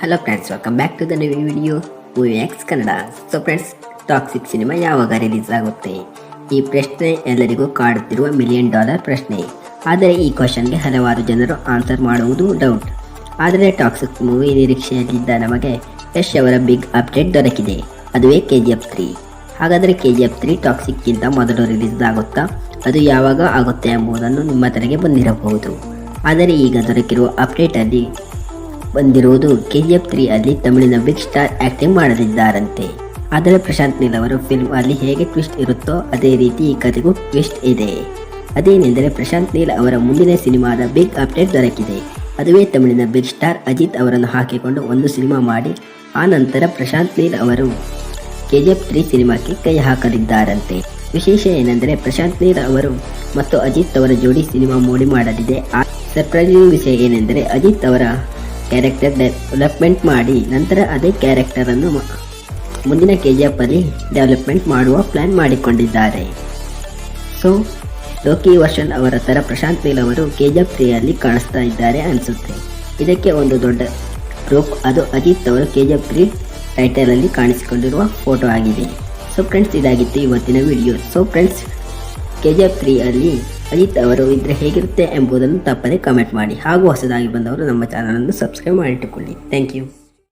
Hello friends welcome back to the new video movie X Kannada so friends Toxic cinema ಯಾವಾಗ release ಆಗುತ್ತೆ? ಈ ಪ್ರಶ್ನೆ ಎಲ್ಲರಿಗೂ ಕಾಡುತ್ತಿರುವ million dollar ಪ್ರಶ್ನೆ. ಆದರೆ ಈ ಕ್ವಶನ್ಗೆ ಹಲವಾರು ಜನರು ಆನ್ಸರ್ ಮಾಡುವುದು ಡೌಟ್ ಆದರೆ ಟಾಕ್ಸಿಕ್ ಮೂವಿ ನಿರೀಕ್ಷೆಯಲ್ಲಿದ್ದ ನಮಗೆ ಯಶ್ ಅವರ ಬಿಗ್ ಅಪ್ಡೇಟ್ ದೊರಕಿದೆ. ಅದುವೇ ಕೆ ಜಿ ಎಫ್ ತ್ರೀ ಹಾಗಾದರೆ ಕೆ ಜಿ ಎಫ್ ತ್ರೀ ಟಾಕ್ಸಿಕ್ಗಿಂತ ಮೊದಲು ರಿಲೀಸ್ ಆಗುತ್ತಾ? ಅದು ಯಾವಾಗ ಆಗುತ್ತೆ ಎಂಬುದನ್ನು ನಿಮ್ಮ ತಲೆಗೆ ಬಂದಿರಬಹುದು. ಆದರೆ ಈಗ ದೊರಕಿರುವ ಅಪ್ಡೇಟಲ್ಲಿ ಬಂದಿರುವುದು ಕೆಜಿಎಫ್ ತ್ರೀ ಅಲ್ಲಿ ತಮಿಳಿನ ಬಿಗ್ ಸ್ಟಾರ್ ಆಕ್ಟಿಂಗ್ ಮಾಡಲಿದ್ದಾರಂತೆ. ಆದರೆ ಪ್ರಶಾಂತ್ ನೀಲ್ ಅವರು ಫಿಲ್ಮ್ ಅಲ್ಲಿ ಹೇಗೆ ಟ್ವಿಸ್ಟ್ ಇರುತ್ತೋ ಅದೇ ರೀತಿ ಈ ಕಥೆಗೂ ಟ್ವಿಸ್ಟ್ ಇದೆ. ಅದೇನೆಂದರೆ ಪ್ರಶಾಂತ್ ನೀಲ್ ಅವರ ಮುಂದಿನ ಸಿನಿಮಾದ ಬಿಗ್ ಅಪ್ಡೇಟ್ ದೊರಕಿದೆ. ಅದುವೇ ತಮಿಳಿನ ಬಿಗ್ ಸ್ಟಾರ್ ಅಜಿತ್ ಅವರನ್ನು ಹಾಕಿಕೊಂಡು ಒಂದು ಸಿನಿಮಾ ಮಾಡಿ, ಆ ನಂತರ ಪ್ರಶಾಂತ್ ನೀಲ್ ಅವರು ಕೆ ಜಿ ಎಫ್ ತ್ರೀ ಸಿನಿಮಾಕ್ಕೆ ಕೈ ಹಾಕಲಿದ್ದಾರಂತೆ. ವಿಶೇಷ ಏನೆಂದರೆ ಪ್ರಶಾಂತ್ ನೀಲ್ ಅವರು ಮತ್ತು ಅಜಿತ್ ಅವರ ಜೋಡಿ ಸಿನಿಮಾ ಮೋಡಿ ಮಾಡಲಿದೆ. ಆ ಸರ್ಪ್ರೈಸಿಂಗ್ ವಿಷಯ ಏನೆಂದರೆ ಅಜಿತ್ ಅವರ ಕ್ಯಾರೆಕ್ಟರ್ ಡೆವಲಪ್ಮೆಂಟ್ ಮಾಡಿ, ನಂತರ ಅದೇ ಕ್ಯಾರೆಕ್ಟರ್ ಅನ್ನು ಮ- ಮುಂದಿನ ಕೆ ಜಿ ಎಫ್ ಅಲ್ಲಿ ಡೆವಲಪ್ಮೆಂಟ್ ಮಾಡುವ ಪ್ಲಾನ್ ಮಾಡಿಕೊಂಡಿದ್ದಾರೆ. ಸೊ ಲೋಕಿ ವರ್ಷನ್ ಅವರ ಥರ ಪ್ರಶಾಂತ್ ನೀಲ್ ಅವರು ಕೆ ಜಿ ಎಫ್ ತ್ರೀಯಲ್ಲಿ ಕಾಣಿಸ್ತಾ ಇದ್ದಾರೆ ಅನಿಸುತ್ತೆ. ಇದಕ್ಕೆ ಒಂದು ದೊಡ್ಡ ಪ್ರೂಫ್ ಅದು ಅಜಿತ್ ಅವರು ಕೆ ಜಿ ಎಫ್ ತ್ರೀ ಟೈಟಲಲ್ಲಿ ಕಾಣಿಸಿಕೊಂಡಿರುವ ಫೋಟೋ ಆಗಿದೆ. ಸೊ ಫ್ರೆಂಡ್ಸ್ ಇದಾಗಿತ್ತು ಇವತ್ತಿನ video so friends K G F three ಅಲ್ಲಿ ಅಜಿತ್ ಅವರು ಇದ್ರೆ ಹೇಗಿರುತ್ತೆ ಎಂಬುದನ್ನು ತಪ್ಪದೆ ಕಮೆಂಟ್ ಮಾಡಿ ಹಾಗೂ ಹೊಸದಾಗಿ ಬಂದವರು ನಮ್ಮ ಚಾನಲನ್ನು ಸಬ್ಸ್ಕ್ರೈಬ್ ಮಾಡಿಟ್ಟುಕೊಳ್ಳಿ. Thank you